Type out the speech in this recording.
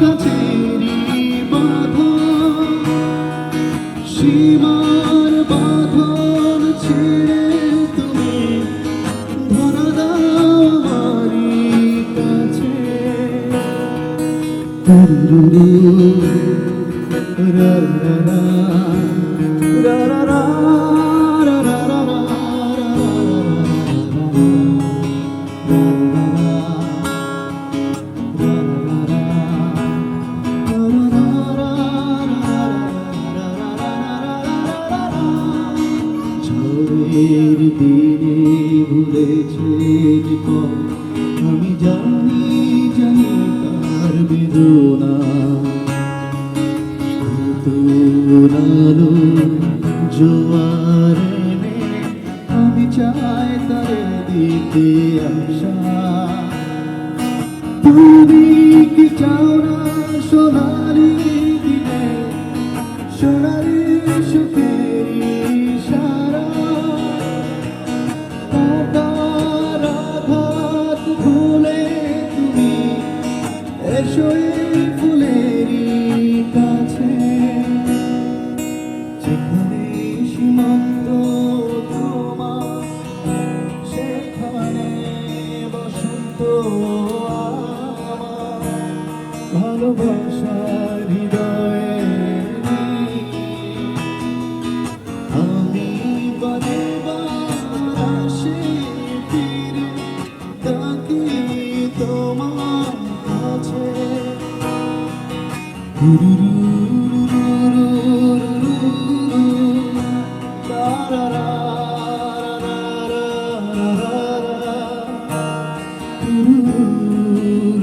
কাছেরি বাধা সীমার বাঁধন ছেড়ে তুমি ধরা দাও আমারি কাছে। রা রা রা রা রা। ঝড়ের দিনে ভুলেছে আমি জানি জানি তার বেদনা। তোরালো জোয়ার আমি চাই তারে দিতে আশা। তুমি কি চাও না সোনালি দিনে? সোনালি এসো এই ফুলেরই কাছে যেখানে সীমান্ত তোমার সেখানে বসন্ত আমার ভালোবাসার হৃদয়ে। Ooh. Mm -hmm.